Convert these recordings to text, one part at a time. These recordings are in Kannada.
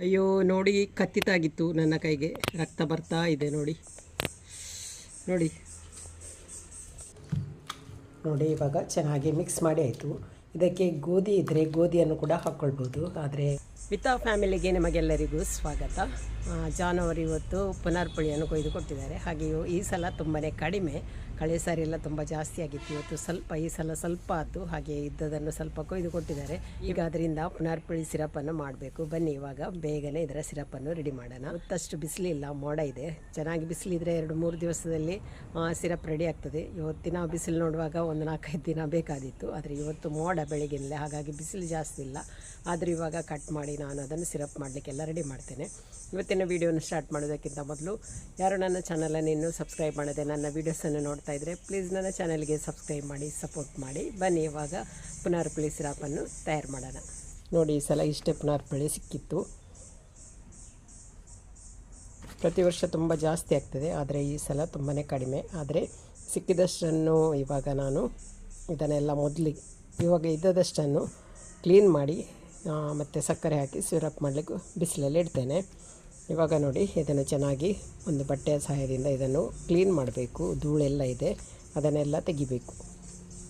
ಅಯ್ಯೋ, ನೋಡಿ, ಕತ್ತಿತಾಗಿತ್ತು ನನ್ನ ಕೈಗೆ. ರಕ್ತ ಬರ್ತಾ ಇದೆ, ನೋಡಿ. ನೋಡಿ. ನೋಡಿ, ಇವಾಗ ಚೆನ್ನಾಗಿ ಮಿಕ್ಸ್ ಮಾಡಿ ಆಯಿತು. ಇದಕ್ಕೆ ಗೋಧಿ ಇದ್ದರೆ ಗೋಧಿಯನ್ನು ಕೂಡ ಹಾಕ್ಕೊಳ್ಬೋದು ಆದರೆ ವಿತಾ ಫ್ಯಾಮಿಲಿಗೆ ನಿಮಗೆಲ್ಲರಿಗೂ ಸ್ವಾಗತ. ಜಾನುವರಿ ಇವತ್ತು ಪುನರ್ಪುಳಿಯನ್ನು ಕೊಯ್ದು ಕೊಟ್ಟಿದ್ದಾರೆ. ಹಾಗೆಯೂ ಈ ಸಲ ತುಂಬಾ ಕಡಿಮೆ. ಕಳೆ ಸಾರಿ ಎಲ್ಲ ತುಂಬ ಜಾಸ್ತಿ ಆಗಿತ್ತು. ಇವತ್ತು ಸ್ವಲ್ಪ, ಈ ಸಲ ಸ್ವಲ್ಪ ಆತು ಹಾಗೆ ಇದ್ದದನ್ನು ಸ್ವಲ್ಪ ಕೊಯ್ದು ಕೊಟ್ಟಿದ್ದಾರೆ. ಈಗ ಅದರಿಂದ ಪುನರ್ಪುಳಿ ಸಿರಪನ್ನು ಮಾಡಬೇಕು. ಬನ್ನಿ, ಇವಾಗ ಬೇಗನೆ ಇದರ ಸಿರಪನ್ನು ರೆಡಿ ಮಾಡೋಣ. ಇವತ್ತಷ್ಟು ಬಿಸಿಲಿಲ್ಲ, ಮೋಡ ಇದೆ. ಚೆನ್ನಾಗಿ ಬಿಸಿಲಿದ್ರೆ ಎರಡು, ಮೂರು ದಿವಸದಲ್ಲಿ ಸಿರಪ್ ರೆಡಿ ಆಗ್ತದೆ. ಇವತ್ತಿನ ಬಿಸಿಲು ನೋಡುವಾಗ ಒಂದು ನಾಲ್ಕೈದು ದಿನ ಬೇಕಾದಿತ್ತು. ಆದರೆ ಇವತ್ತು ಮೋಡ ಬೆಳಗಿನಲ್ಲೇ ಹಾಗಾಗಿ ಬಿಸಿಲು ಜಾಸ್ತಿ ಇಲ್ಲ. ಆದರೆ ಇವಾಗ ಕಟ್ ಮಾಡಿ ನಾನು ಅದನ್ನು ಸಿರಪ್ ಮಾಡಲಿಕ್ಕೆಲ್ಲ ರೆಡಿ ಮಾಡ್ತೇನೆ. ಇವತ್ತಿನ ವೀಡಿಯೋನ ಸ್ಟಾರ್ಟ್ ಮಾಡೋದಕ್ಕಿಂತ ಮೊದಲು, ಯಾರು ನನ್ನ ಚಾನಲನ್ನು ಇನ್ನೂ ಸಬ್ಸ್ಕ್ರೈಬ್ ಮಾಡದೆ, ನನ್ನ ವೀಡಿಯೋಸನ್ನು ನೋಡ್ತಾ ಇದ್ದರೆ ಪ್ಲೀಸ್ ನನ್ನ ಚಾನಲ್ಗೆ ಸಬ್ಸ್ಕ್ರೈಬ್ ಮಾಡಿ ಸಪೋರ್ಟ್ ಮಾಡಿ. ಬನ್ನಿ ಇವಾಗ ಪುನರ್ಪಳಿ ಸಿರಾಪನ್ನು ತಯಾರು ಮಾಡೋಣ. ನೋಡಿ, ಈ ಸಲ ಇಷ್ಟೇ ಪುನರ್ಪಳಿ ಸಿಕ್ಕಿತ್ತು. ಪ್ರತಿ ವರ್ಷ ತುಂಬ ಜಾಸ್ತಿ ಆಗ್ತದೆ, ಆದರೆ ಈ ಸಲ ತುಂಬಾ ಕಡಿಮೆ. ಆದರೆ ಸಿಕ್ಕಿದಷ್ಟನ್ನು ಇವಾಗ ನಾನು ಇದನ್ನೆಲ್ಲ ಮೊದಲಿಗೆ ಇವಾಗ ಇದ್ದದಷ್ಟನ್ನು ಕ್ಲೀನ್ ಮಾಡಿ ಮತ್ತು ಸಕ್ಕರೆ ಹಾಕಿ ಸಿರಪ್ ಮಾಡಲಿಕ್ಕೆ ಬಿಸಿಲಲ್ಲಿ ಇಡ್ತೇನೆ. ಇವಾಗ ನೋಡಿ, ಇದನ್ನು ಚೆನ್ನಾಗಿ ಒಂದು ಬಟ್ಟೆಯ ಸಹಾಯದಿಂದ ಇದನ್ನು ಕ್ಲೀನ್ ಮಾಡಬೇಕು. ಧೂಳೆಲ್ಲ ಇದೆ, ಅದನ್ನೆಲ್ಲ ತೆಗಿಬೇಕು.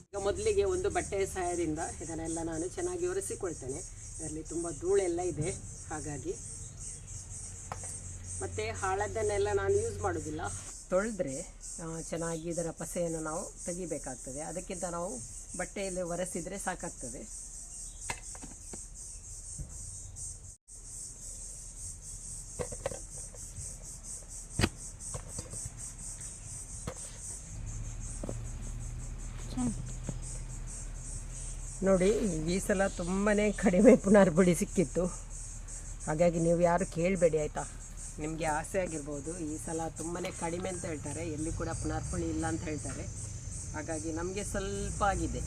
ಈಗ ಮೊದಲಿಗೆ ಒಂದು ಬಟ್ಟೆಯ ಸಹಾಯದಿಂದ ಇದನ್ನೆಲ್ಲ ನಾನು ಚೆನ್ನಾಗಿ ಒರೆಸಿಕೊಳ್ತೇನೆ. ಇದರಲ್ಲಿ ತುಂಬ ಧೂಳೆಲ್ಲ ಇದೆ, ಹಾಗಾಗಿ. ಮತ್ತು ಹಾಳದ್ದನ್ನೆಲ್ಲ ನಾನು ಯೂಸ್ ಮಾಡೋದಿಲ್ಲ ತೊಳೆದ್ರೆ ಚೆನ್ನಾಗಿ ಇದರ ಪಸೆಯನ್ನು ನಾವು ತೆಗಿಬೇಕಾಗ್ತದೆ. ಅದಕ್ಕಿಂತ ನಾವು ಬಟ್ಟೆಯಲ್ಲಿ ಒರೆಸಿದರೆ ಸಾಕಾಗ್ತದೆ. ನೋಡಿ, ಈ ಸಲ ತುಂಬಾ ಕಡಿಮೆ ಪುನರ್ಬಳಿ ಸಿಕ್ಕಿತ್ತು. ಹಾಗಾಗಿ ನೀವು ಯಾರು ಕೇಳಬೇಡಿ, ಆಯಿತಾ? ನಿಮಗೆ ಆಸೆ ಆಗಿರ್ಬೋದು, ಈ ಸಲ ತುಂಬಾ ಕಡಿಮೆ ಅಂತ ಹೇಳ್ತಾರೆ, ಎಲ್ಲಿ ಕೂಡ ಪುನರ್ಪುಳಿ ಇಲ್ಲ ಅಂತ ಹೇಳ್ತಾರೆ. ಹಾಗಾಗಿ ನಮಗೆ ಸ್ವಲ್ಪ ಆಗಿದೆ.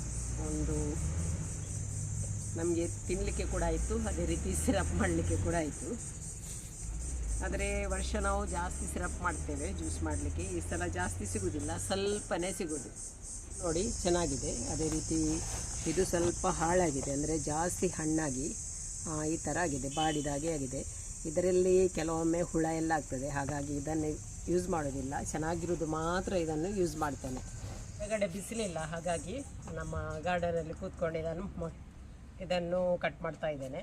ಒಂದು ನಮಗೆ ತಿನ್ನಲಿಕ್ಕೆ ಕೂಡ ಆಯಿತು, ಅದೇ ರೀತಿ ಸಿರಪ್ ಮಾಡಲಿಕ್ಕೆ ಕೂಡ ಆಯಿತು. ಆದರೆ ವರ್ಷ ನಾವು ಜಾಸ್ತಿ ಸಿರಪ್ ಮಾಡ್ತೇವೆ, ಜ್ಯೂಸ್ ಮಾಡಲಿಕ್ಕೆ. ಈ ಸಲ ಜಾಸ್ತಿ ಸಿಗೋದಿಲ್ಲ, ಸ್ವಲ್ಪನೇ ಸಿಗೋದು. ನೋಡಿ, ಚೆನ್ನಾಗಿದೆ. ಅದೇ ರೀತಿ ಇದು ಸ್ವಲ್ಪ ಹಾಳಾಗಿದೆ. ಅಂದರೆ ಜಾಸ್ತಿ ಹಣ್ಣಾಗಿ ಈ ಥರ ಆಗಿದೆ. ಬಾಡಿದಾಗೆ ಆಗಿದೆ. ಇದರಲ್ಲಿ ಕೆಲವೊಮ್ಮೆ ಹುಳ ಎಲ್ಲ ಆಗ್ತದೆ. ಹಾಗಾಗಿ ಇದನ್ನು ಯೂಸ್ ಮಾಡೋದಿಲ್ಲ. ಚೆನ್ನಾಗಿರೋದು ಮಾತ್ರ ಇದನ್ನು ಯೂಸ್ ಮಾಡ್ತೇನೆ. ಹೊರಗಡೆ ಬಿಸಿಲಿಲ್ಲ. ಹಾಗಾಗಿ ನಮ್ಮ ಗಾರ್ಡನಲ್ಲಿ ಕೂತ್ಕೊಂಡು ಇದನ್ನು ಇದನ್ನು ಕಟ್ ಮಾಡ್ತಾ ಇದ್ದೇನೆ.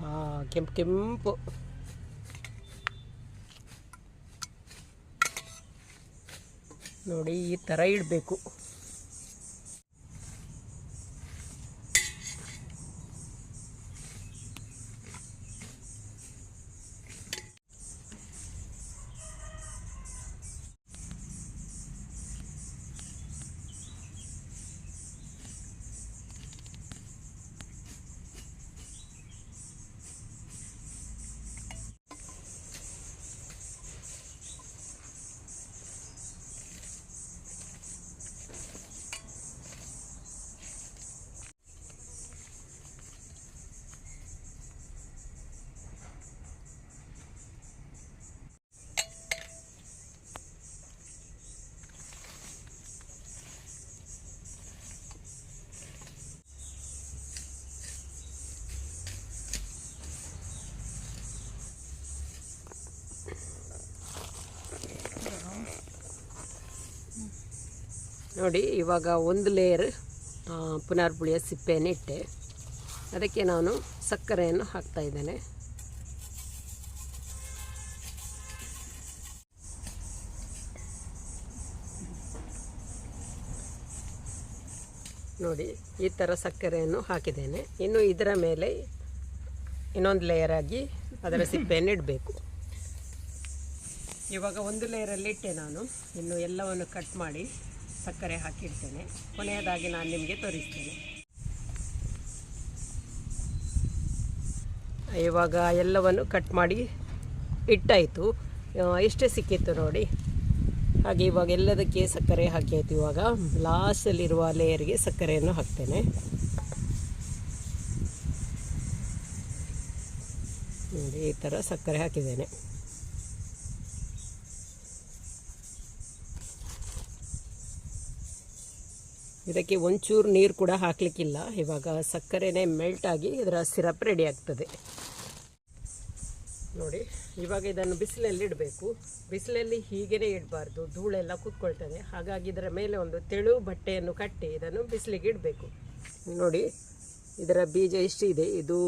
ಹಾಂ ಕೆಂಪು ಕೆಂಪು. ನೋಡಿ ಈ ಥರ ಇಡಬೇಕು. ನೋಡಿ, ಇವಾಗ ಒಂದು ಲೇಯರ್ ಪುನರ್ಪುಳಿಯ ಸಿಪ್ಪೆಯನ್ನು ಇಟ್ಟೆ. ಅದಕ್ಕೆ ನಾನು ಸಕ್ಕರೆಯನ್ನು ಹಾಕ್ತಾ ಇದ್ದೇನೆ. ನೋಡಿ, ಈ ಥರ ಸಕ್ಕರೆಯನ್ನು ಹಾಕಿದ್ದೇನೆ. ಇನ್ನು ಇದರ ಮೇಲೆ ಇನ್ನೊಂದು ಲೇಯರ್ ಆಗಿ ಅದರ ಸಿಪ್ಪೆಯನ್ನು ಇಡಬೇಕು. ಇವಾಗ ಒಂದು ಲೇಯರಲ್ಲಿ ಇಟ್ಟೆ ನಾನು. ಇನ್ನು ಎಲ್ಲವನ್ನು ಕಟ್ ಮಾಡಿ ಸಕ್ಕರೆ ಹಾಕಿರ್ತೇನೆ. ಕೊನೆಯದಾಗಿ ನಾನು ನಿಮಗೆ ತೋರಿಸ್ತೇನೆ. ಇವಾಗ ಎಲ್ಲವನ್ನು ಕಟ್ ಮಾಡಿ ಇಟ್ಟಾಯಿತು. ಎಷ್ಟೇ ಸಿಕ್ಕಿತ್ತು ನೋಡಿ. ಹಾಗೆ ಇವಾಗ ಎಲ್ಲದಕ್ಕೆ ಸಕ್ಕರೆ ಹಾಕಿ ಆಯ್ತು ಇವಾಗ ಲಾಸ್ಟಲ್ಲಿರುವ ಲೇಯರ್ಗೆ ಸಕ್ಕರೆಯನ್ನು ಹಾಕ್ತೇನೆ. ನೋಡಿ, ಈ ಥರ ಸಕ್ಕರೆ ಹಾಕಿದ್ದೇನೆ. ಇದಕ್ಕೆ ಒಂಚೂರು ನೀರು ಕೂಡ ಹಾಕಲಿಕ್ಕಿಲ್ಲ. ಇವಾಗ ಸಕ್ಕರೆನೇ ಮೆಲ್ಟ್ ಆಗಿ ಇದರ ಸಿರಪ್ ರೆಡಿ ಆಗ್ತದೆ. ನೋಡಿ, ಇವಾಗ ಇದನ್ನು ಬಿಸಿಲಲ್ಲಿ ಇಡಬೇಕು. ಬಿಸಿಲಲ್ಲಿ ಹೀಗೇ ಇಡಬಾರ್ದು. ಧೂಳೆಲ್ಲ ಕೂತ್ಕೊಳ್ತದೆ. ಹಾಗಾಗಿ ಇದರ ಮೇಲೆ ಒಂದು ತೆಳು ಬಟ್ಟೆಯನ್ನು ಕಟ್ಟಿ ಇದನ್ನು ಬಿಸಿಲಿಗೆ ಇಡಬೇಕು. ನೋಡಿ, ಇದರ ಬೀಜ ಎಷ್ಟಿದೆ? ಇದು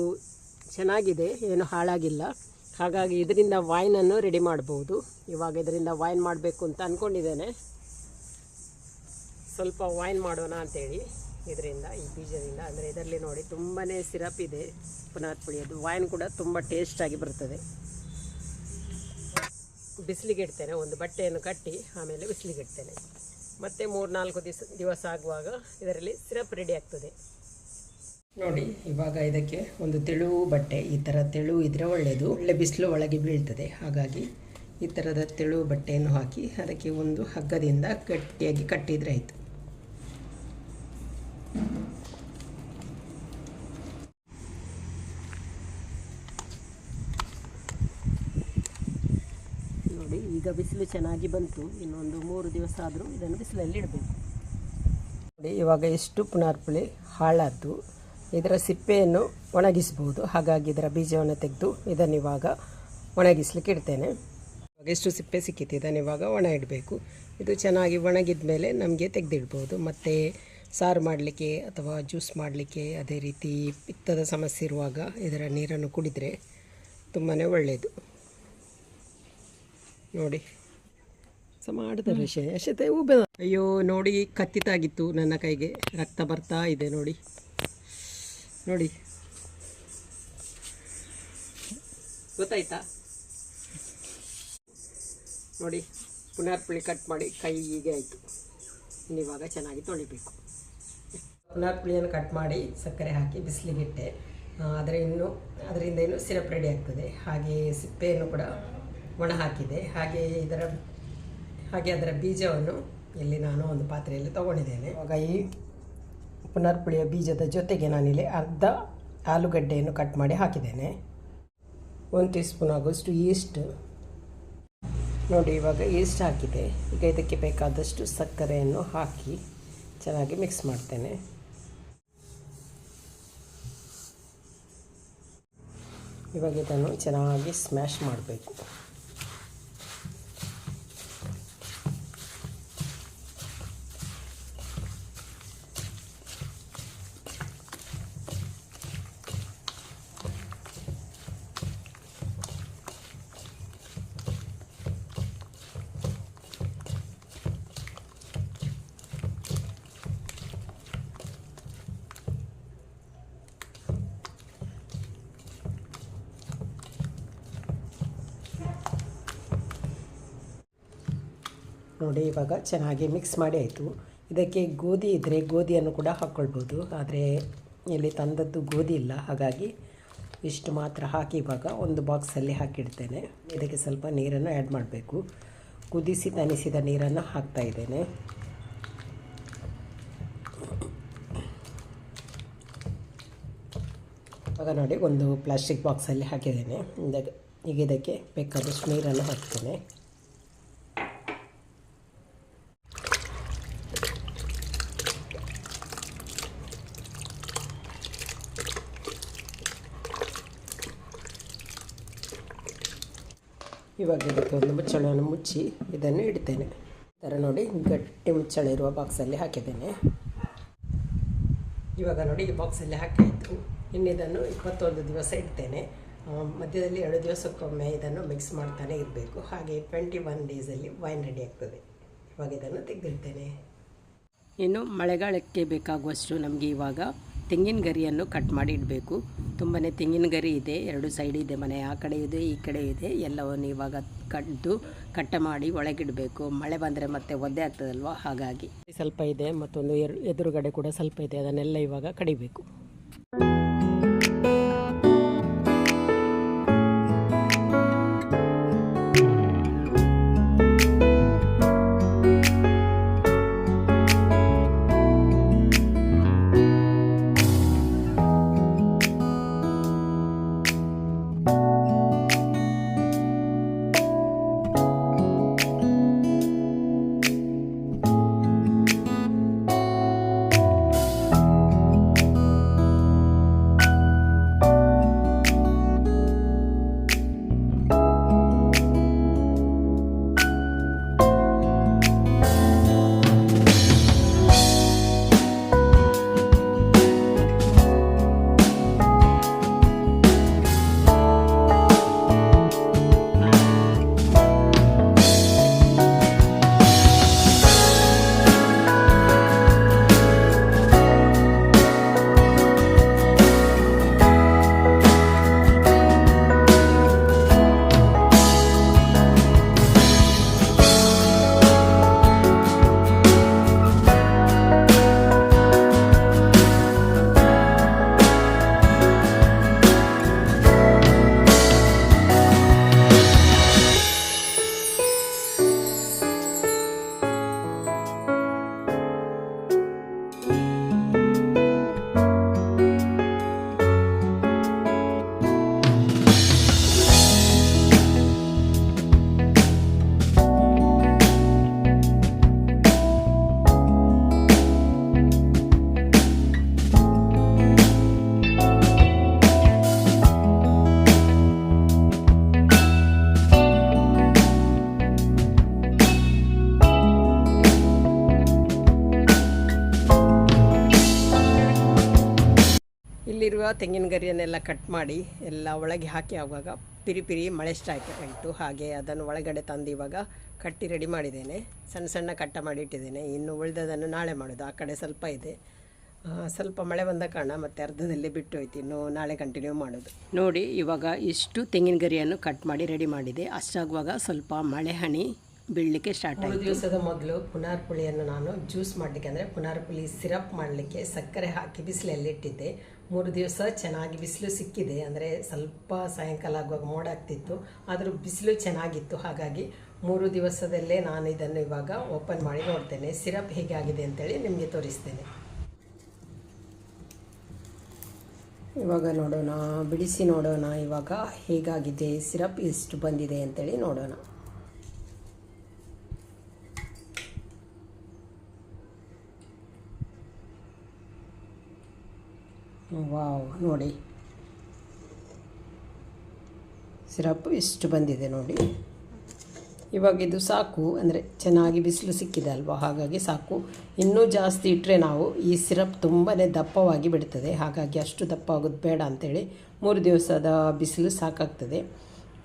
ಚೆನ್ನಾಗಿದೆ, ಏನು ಹಾಳಾಗಿಲ್ಲ. ಹಾಗಾಗಿ ಇದರಿಂದ ವೈನನ್ನು ರೆಡಿ ಮಾಡ್ಬೋದು. ಇವಾಗ ಇದರಿಂದ ವೈನ್ ಮಾಡಬೇಕು ಅಂತ ಅಂದ್ಕೊಂಡಿದ್ದೇನೆ ಸ್ವಲ್ಪ ವೈನ್ ಮಾಡೋಣ ಅಂತೇಳಿ ಇದರಿಂದ, ಈ ಬೀಜದಿಂದ. ಅಂದರೆ ಇದರಲ್ಲಿ ನೋಡಿ ತುಂಬಾ ಸಿರಪ್ ಇದೆ ಪುನಃ ಪುಳಿಯೋದು. ವೈನ್ ಕೂಡ ತುಂಬ ಟೇಸ್ಟಾಗಿ ಬರ್ತದೆ. ಬಿಸಿಲಿಗೆ ಇಡ್ತೇನೆ, ಒಂದು ಬಟ್ಟೆಯನ್ನು ಕಟ್ಟಿ ಆಮೇಲೆ ಬಿಸಿಲಿಗೆ ಇಡ್ತೇನೆ. ಮತ್ತು ಮೂರು ನಾಲ್ಕು ದಿವಸ ದಿವಸ ಆಗುವಾಗ ಇದರಲ್ಲಿ ಸಿರಪ್ ರೆಡಿ ಆಗ್ತದೆ. ನೋಡಿ, ಇವಾಗ ಇದಕ್ಕೆ ಒಂದು ತೆಳು ಬಟ್ಟೆ, ಈ ಥರ ತೆಳು ಇದ್ದರೆ ಒಳ್ಳೆಯದು ಒಳ್ಳೆ ಬಿಸಿಲು ಒಳಗೆ ಬೀಳ್ತದೆ. ಹಾಗಾಗಿ ಈ ಥರದ ತೆಳು ಬಟ್ಟೆಯನ್ನು ಹಾಕಿ ಅದಕ್ಕೆ ಒಂದು ಹಗ್ಗದಿಂದ ಗಟ್ಟಿಯಾಗಿ ಕಟ್ಟಿದರೆ ಆಯಿತು. ನೋಡಿ, ಈಗ ಬಿಸಿಲು ಚೆನ್ನಾಗಿ ಬಂತು. ಇನ್ನೊಂದು ಮೂರು ದಿವಸ ಆದರೂ ಇದನ್ನು ಬಿಸಿಲಲ್ಲಿ ಇಡಬೇಕು. ನೋಡಿ, ಇವಾಗ ಎಷ್ಟು ಪುನರ್ಪುಳಿ ಹಾಳಾದ್ದು. ಇದರ ಸಿಪ್ಪೆಯನ್ನು ಒಣಗಿಸ್ಬೋದು. ಹಾಗಾಗಿ ಇದರ ಬೀಜವನ್ನು ತೆಗೆದು ಇದನ್ನು ಇವಾಗ ಒಣಗಿಸ್ಲಿಕ್ಕೆ ಇಡ್ತೇನೆ. ಇವಾಗ ಎಷ್ಟು ಸಿಪ್ಪೆ ಸಿಕ್ಕಿತ್ತು. ಇದನ್ನು ಇವಾಗ ಒಣ ಇಡಬೇಕು. ಇದು ಚೆನ್ನಾಗಿ ಒಣಗಿದ ಮೇಲೆ ನಮಗೆ ತೆಗೆದಿಡ್ಬೋದು. ಮತ್ತು ಸಾರು ಮಾಡಲಿಕ್ಕೆ ಅಥವಾ ಜ್ಯೂಸ್ ಮಾಡಲಿಕ್ಕೆ ಅದೇ ರೀತಿ ಪಿತ್ತದ ಸಮಸ್ಯೆ ಇರುವಾಗ ಇದರ ನೀರನ್ನು ಕುಡಿದರೆ ತುಂಬಾ ಒಳ್ಳೆಯದು ನೋಡಿ. ಸ ಮಾಡಿದ ವಿಷಯ ಅಷ್ಟೇ ಉಬ್ಬ ಅಯ್ಯೋ ನೋಡಿ ಕತ್ತಿತಾಗಿತ್ತು ನನ್ನ ಕೈಗೆ. ರಕ್ತ ಬರ್ತಾ ಇದೆ ನೋಡಿ. ನೋಡಿ. ಗೊತ್ತಾಯ್ತಾ? ನೋಡಿ ಪುನರ್ಪುಳಿ ಕಟ್ ಮಾಡಿ ಕೈ ಹೀಗೆ ಆಯಿತು ಇವಾಗ ಚೆನ್ನಾಗಿ ತೊಳಿಬೇಕು. ಪುನರ್ಪುಳಿಯನ್ನು ಕಟ್ ಮಾಡಿ ಸಕ್ಕರೆ ಹಾಕಿ ಬಿಸಿಲಿಗಿಟ್ಟೆ. ಆದರೆ ಇನ್ನು ಅದರಿಂದ ಇನ್ನು ಸಿರಪ್ ರೆಡಿ ಆಗ್ತದೆ. ಹಾಗೆ ಸಿಪ್ಪೆಯನ್ನು ಕೂಡ ಒಣ ಹಾಕಿದೆ ಹಾಗೆ ಇದರ, ಹಾಗೆ ಅದರ ಬೀಜವನ್ನು ಇಲ್ಲಿ ನಾನು ಒಂದು ಪಾತ್ರೆಯಲ್ಲಿ ತಗೊಂಡಿದ್ದೇನೆ. ಇವಾಗ ಈ ಪುನರ್ಪುಳಿಯ ಬೀಜದ ಜೊತೆಗೆ ನಾನಿಲ್ಲಿ ಅರ್ಧ ಆಲೂಗಡ್ಡೆಯನ್ನು ಕಟ್ ಮಾಡಿ ಹಾಕಿದ್ದೇನೆ. ಒಂದು ಟೀ ಸ್ಪೂನ್ ಆಗುವಷ್ಟು ಈಸ್ಟ್ ನೋಡಿ, ಇವಾಗ ಈಸ್ಟ್ ಹಾಕಿದೆ. ಈಗ ಇದಕ್ಕೆ ಬೇಕಾದಷ್ಟು ಸಕ್ಕರೆಯನ್ನು ಹಾಕಿ ಚೆನ್ನಾಗಿ ಮಿಕ್ಸ್ ಮಾಡ್ತೇನೆ. ಇವಾಗ ಇದನ್ನು ಚೆನ್ನಾಗಿ ಸ್ಮ್ಯಾಶ್ ಮಾಡಬೇಕು. ನೋಡಿ, ಇವಾಗ ಚೆನ್ನಾಗಿ ಮಿಕ್ಸ್ ಮಾಡಿ ಆಯಿತು. ಇದಕ್ಕೆ ಗೋಧಿ ಇದ್ದರೆ ಗೋಧಿಯನ್ನು ಕೂಡ ಹಾಕ್ಕೊಳ್ಬೋದು ಆದರೆ ಇಲ್ಲಿ ತಂದದ್ದು ಗೋಧಿ ಇಲ್ಲ. ಹಾಗಾಗಿ ಇಷ್ಟು ಮಾತ್ರ ಹಾಕಿ ಇವಾಗ ಒಂದು ಬಾಕ್ಸಲ್ಲಿ ಹಾಕಿಡ್ತೇನೆ. ಇದಕ್ಕೆ ಸ್ವಲ್ಪ ನೀರನ್ನು ಆ್ಯಡ್ ಮಾಡಬೇಕು. ಕುದಿಸಿ ತನಿಸಿದ ನೀರನ್ನು ಹಾಕ್ತಾ ಇದ್ದೇನೆ. ಇವಾಗ ನೋಡಿ, ಒಂದು ಪ್ಲಾಸ್ಟಿಕ್ ಬಾಕ್ಸಲ್ಲಿ ಹಾಕಿದ್ದೇನೆ. ಈಗ ಇದಕ್ಕೆ ಬೇಕಾದಷ್ಟು ನೀರನ್ನು ಹಾಕ್ತೇನೆ. ಇವಾಗ ಇದಕ್ಕೆ ಒಂದು ಮುಚ್ಚಳವನ್ನು ಮುಚ್ಚಿ ಇದನ್ನು ಇಡ್ತೇನೆ. ಥರ ನೋಡಿ ಗಟ್ಟಿ ಮುಚ್ಚಳ ಇರುವ ಬಾಕ್ಸಲ್ಲಿ ಹಾಕಿದ್ದೇನೆ. ಇವಾಗ ನೋಡಿ ಈ ಬಾಕ್ಸಲ್ಲಿ ಹಾಕಾಯಿತು ಇನ್ನು ಇದನ್ನು ಇಪ್ಪತ್ತೊಂದು ದಿವಸ ಇಡ್ತೇನೆ. ಮಧ್ಯದಲ್ಲಿ ಎರಡು ದಿವಸಕ್ಕೊಮ್ಮೆ ಇದನ್ನು ಮಿಕ್ಸ್ ಮಾಡ್ತಾನೆ ಇರಬೇಕು. ಹಾಗೆ ಟ್ವೆಂಟಿ ಒನ್ ಡೇಸಲ್ಲಿ ವೈನ್ ರೆಡಿ ಆಗ್ತದೆ. ಇವಾಗ ಇದನ್ನು ತೆಗೆದಿಡ್ತೇನೆ. ಇನ್ನು ಮಳೆಗಾಲಕ್ಕೆ ಬೇಕಾಗುವಷ್ಟು ನಮಗೆ ಇವಾಗ ತೆಂಗಿನ ಗರಿಯನ್ನು ಕಟ್ ಮಾಡಿ ಇಡಬೇಕು. ತುಂಬಾ ತೆಂಗಿನ ಗರಿ ಇದೆ, ಎರಡು ಸೈಡ್ ಇದೆ ಮನೆ, ಆ ಕಡೆ ಇದೆ, ಈ ಕಡೆ ಇದೆ, ಎಲ್ಲವನ್ನು ಇವಾಗ ಕಡ್ದು ಕಟ್ಟ ಮಾಡಿ ಒಳಗಿಡಬೇಕು. ಮಳೆ ಬಂದರೆ ಮತ್ತೆ ಒದ್ದೆ ಆಗ್ತದಲ್ವ? ಹಾಗಾಗಿ. ಸ್ವಲ್ಪ ಇದೆ, ಮತ್ತೊಂದು ಎದುರುಗಡೆ ಕೂಡ ಸ್ವಲ್ಪ ಇದೆ, ಅದನ್ನೆಲ್ಲ ಇವಾಗ ಕಡಿಬೇಕು. ತೆಂಗಿನ ಗರಿಯನ್ನೆಲ್ಲ ಕಟ್ ಮಾಡಿ ಎಲ್ಲ ಒಳಗೆ ಹಾಕಿ ಆಗುವಾಗ ಪಿರಿ ಪಿರಿ ಮಳೆ ಸ್ಟಾರ್ಟ್ ಆಯಿತು. ಹಾಗೆ ಅದನ್ನು ಒಳಗಡೆ ತಂದು ಇವಾಗ ಕಟ್ಟಿ ರೆಡಿ ಮಾಡಿದ್ದೇನೆ. ಸಣ್ಣ ಸಣ್ಣ ಕಟ್ಟ ಮಾಡಿ ಇಟ್ಟಿದ್ದೇನೆ. ಇನ್ನು ಉಳಿದದನ್ನು ನಾಳೆ ಮಾಡೋದು ಆ ಕಡೆ ಸ್ವಲ್ಪ ಇದೆ. ಸ್ವಲ್ಪ ಮಳೆ ಬಂದ ಕಾರಣ ಮತ್ತೆ ಅರ್ಧದಲ್ಲಿ ಬಿಟ್ಟು ಹೋಯ್ತು. ಇನ್ನು ನಾಳೆ ಕಂಟಿನ್ಯೂ ಮಾಡೋದು ನೋಡಿ, ಇವಾಗ ಇಷ್ಟು ತೆಂಗಿನ ಗರಿಯನ್ನು ಕಟ್ ಮಾಡಿ ರೆಡಿ ಮಾಡಿದೆ. ಅಷ್ಟಾಗುವಾಗ ಸ್ವಲ್ಪ ಮಳೆ ಹನಿ ಬೀಳಲಿಕ್ಕೆ ಸ್ಟಾರ್ಟ್ ಆಯಿತು. ದಿವಸದ ಮೊದಲು ಪುನಾರ್ ಪುಳಿಯನ್ನು ನಾನು ಜ್ಯೂಸ್ ಮಾಡಲಿಕ್ಕೆ ಅಂದರೆ ಪುನಾರ್ ಪುಳಿ ಸಿರಪ್ ಮಾಡಲಿಕ್ಕೆ ಸಕ್ಕರೆ ಹಾಕಿ ಬಿಸಿಲಲ್ಲಿ ಇಟ್ಟಿದ್ದೆ. ಮೂರು ದಿವಸ ಚೆನ್ನಾಗಿ ಬಿಸಿಲು ಸಿಕ್ಕಿದೆ. ಅಂದರೆ ಸ್ವಲ್ಪ ಸಾಯಂಕಾಲ ಆಗುವಾಗ ಮೋಡ ಆಗ್ತಿತ್ತು. ಆದರೂ ಬಿಸಿಲು ಚೆನ್ನಾಗಿತ್ತು. ಹಾಗಾಗಿ ಮೂರು ದಿವಸದಲ್ಲೇ ನಾನು ಇದನ್ನು ಇವಾಗ ಓಪನ್ ಮಾಡಿ ನೋಡ್ತೇನೆ. ಸಿರಪ್ ಹೇಗೆ ಆಗಿದೆ ಅಂತೇಳಿ ನಿಮಗೆ ತೋರಿಸ್ತೇನೆ. ಇವಾಗ ನೋಡೋಣ ಬಿಡಿಸಿ ನೋಡೋಣ ಇವಾಗ ಹೇಗಾಗಿದೆ ಸಿರಪ್ ಎಷ್ಟು ಬಂದಿದೆ ಅಂತೇಳಿ ನೋಡೋಣ. ವಾವ್, ನೋಡಿ. ಸಿರಪ್ ಎಷ್ಟು ಬಂದಿದೆ ನೋಡಿ. ಇವಾಗ ಇದು ಸಾಕು, ಅಂದರೆ ಚೆನ್ನಾಗಿ ಬಿಸಿಲು ಸಿಕ್ಕಿದೆ ಅಲ್ವಾ? ಹಾಗಾಗಿ ಸಾಕು. ಇನ್ನೂ ಜಾಸ್ತಿ ಇಟ್ಟರೆ ನಾವು ಈ ಸಿರಪ್ ತುಂಬಾ ದಪ್ಪವಾಗಿ ಬಿಡ್ತದೆ. ಹಾಗಾಗಿ ಅಷ್ಟು ದಪ್ಪ ಆಗೋದು ಬೇಡ ಅಂತೇಳಿ ಮೂರು ದಿವಸದ ಬಿಸಿಲು ಸಾಕಾಗ್ತದೆ.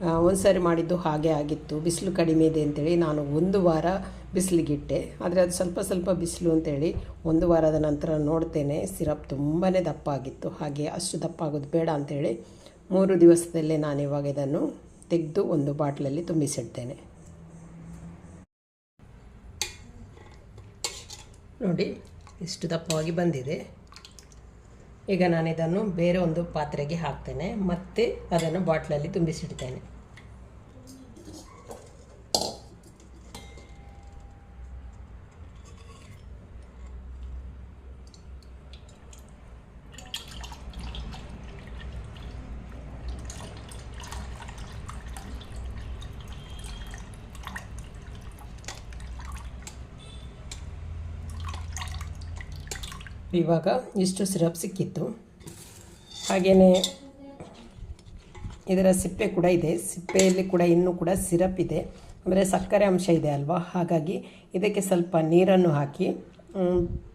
ಒಂದು ಸಾರಿ ಮಾಡಿದ್ದು ಹಾಗೆ ಆಗಿತ್ತು. ಬಿಸಿಲು ಕಡಿಮೆ ಇದೆ ಅಂತೇಳಿ ನಾನು ಒಂದು ವಾರ ಬಿಸಿಲಿಗಿಟ್ಟೆ. ಆದರೆ ಅದು ಸ್ವಲ್ಪ ಸ್ವಲ್ಪ ಬಿಸಿಲು ಅಂತೇಳಿ ಒಂದು ವಾರದ ನಂತರ ನೋಡ್ತೇನೆ. ಸಿರಪ್ ತುಂಬಾ ದಪ್ಪ ಆಗಿತ್ತು ಹಾಗೆ ಅಷ್ಟು ದಪ್ಪ ಆಗೋದು ಬೇಡ ಅಂತೇಳಿ ಮೂರು ದಿವಸದಲ್ಲೇ ನಾನು ಇವಾಗ ಇದನ್ನು ತೆಗೆದು ಒಂದು ಬಾಟ್ಲಲ್ಲಿ ತುಂಬಿಸಿಡ್ತೇನೆ. ನೋಡಿ ಇಷ್ಟು ದಪ್ಪವಾಗಿ ಬಂದಿದೆ. ಈಗ ನಾನು ಇದನ್ನು ಬೇರೆ ಒಂದು ಪಾತ್ರೆಗೆ ಹಾಕ್ತೇನೆ. ಮತ್ತೆ ಅದನ್ನು ಬಾಟ್ಲಲ್ಲಿ ತುಂಬಿಸಿಡ್ತೇನೆ. ಇವಾಗ ಇಷ್ಟು ಸಿರಪ್ ಸಿಕ್ಕಿತ್ತು. ಹಾಗೆಯೇ ಇದರ ಸಿಪ್ಪೆ ಕೂಡ ಇದೆ. ಸಿಪ್ಪೆಯಲ್ಲಿ ಕೂಡ ಇನ್ನೂ ಕೂಡ ಸಿರಪ್ ಇದೆ. ಅಂದರೆ ಸಕ್ಕರೆ ಅಂಶ ಇದೆ ಅಲ್ವಾ? ಹಾಗಾಗಿ ಇದಕ್ಕೆ ಸ್ವಲ್ಪ ನೀರನ್ನು ಹಾಕಿ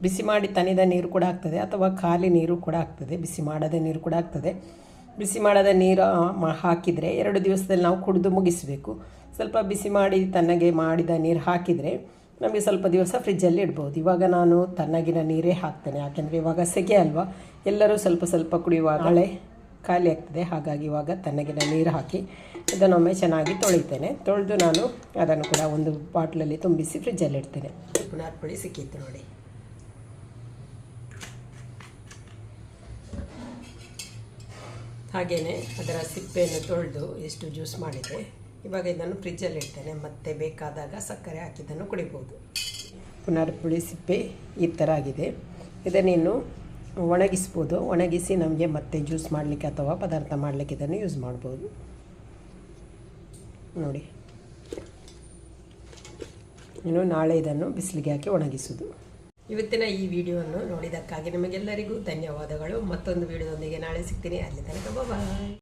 ಬಿಸಿ ಮಾಡಿ ತನಿದ ನೀರು ಕೂಡ ಆಗ್ತದೆ ಅಥವಾ ಖಾಲಿ ನೀರು ಕೂಡ ಆಗ್ತದೆ. ಬಿಸಿ ಮಾಡದ ನೀರು ಕೂಡ ಆಗ್ತದೆ. ಬಿಸಿ ಮಾಡದ ನೀರು ಹಾಕಿದರೆ ಎರಡು ದಿವಸದಲ್ಲಿ ನಾವು ಕುಡಿದು ಮುಗಿಸಬೇಕು. ಸ್ವಲ್ಪ ಬಿಸಿ ಮಾಡಿ ತನಗೆ ಮಾಡಿದ ನೀರು ಹಾಕಿದರೆ ನಮಗೆ ಸ್ವಲ್ಪ ದಿವಸ ಫ್ರಿಜ್ಜಲ್ಲಿ ಇಡ್ಬೋದು. ಇವಾಗ ನಾನು ತಣ್ಣಗಿನ ನೀರೇ ಹಾಕ್ತೇನೆ. ಯಾಕೆಂದರೆ ಇವಾಗ ಸೆಕೆ ಅಲ್ವಾ? ಎಲ್ಲರೂ ಸ್ವಲ್ಪ ಸ್ವಲ್ಪ ಕುಡಿಯುವ ಹಳೆ ಖಾಲಿ ಆಗ್ತದೆ. ಹಾಗಾಗಿ ಇವಾಗ ತಣ್ಣಗಿನ ನೀರು ಹಾಕಿ ಇದನ್ನೊಮ್ಮೆ ಚೆನ್ನಾಗಿ ತೊಳಿತೇನೆ. ತೊಳೆದು ನಾನು ಅದನ್ನು ಕೂಡ ಒಂದು ಬಾಟ್ಲಲ್ಲಿ ತುಂಬಿಸಿ ಫ್ರಿಜ್ಜಲ್ಲಿ ಇಡ್ತೇನೆ. ಪುನಃ ಪುಡಿ ಸಿಕ್ಕಿತ್ತು ನೋಡಿ. ಹಾಗೆಯೇ ಅದರ ಸಿಪ್ಪೆಯನ್ನು ತೊಳೆದು ಎಷ್ಟು ಜ್ಯೂಸ್ ಮಾಡಿದೆ ಇವಾಗ ಇದನ್ನು ಫ್ರಿಜ್ಜಲ್ಲಿ ಇಡ್ತೇನೆ. ಮತ್ತೆ ಬೇಕಾದಾಗ ಸಕ್ಕರೆ ಹಾಕಿದ್ದನ್ನು ಕುಡಿಬೋದು. ಪುನರ್ಪುಳಿ ಸಿಪ್ಪೆ ಈ ಥರ ಆಗಿದೆ. ಇದನ್ನಿನ್ನು ಒಣಗಿಸ್ಬೋದು. ಒಣಗಿಸಿ ನಮಗೆ ಮತ್ತೆ ಜ್ಯೂಸ್ ಮಾಡಲಿಕ್ಕೆ ಅಥವಾ ಪದಾರ್ಥ ಮಾಡಲಿಕ್ಕೆ ಇದನ್ನು ಯೂಸ್ ಮಾಡ್ಬೋದು. ನೋಡಿ. ಇನ್ನು ನಾಳೆ ಇದನ್ನು ಬಿಸಿಲಿಗೆ ಹಾಕಿ ಒಣಗಿಸೋದು. ಇವತ್ತಿನ ಈ ವಿಡಿಯೋವನ್ನು ನೋಡಿದಕ್ಕಾಗಿ ನಿಮಗೆಲ್ಲರಿಗೂ ಧನ್ಯವಾದಗಳು. ಮತ್ತೊಂದು ವಿಡಿಯೋದೊಂದಿಗೆ ನಾಳೆ ಸಿಗ್ತೀನಿ. ಅಲ್ಲಿ ತನಕ ಬಾಯ್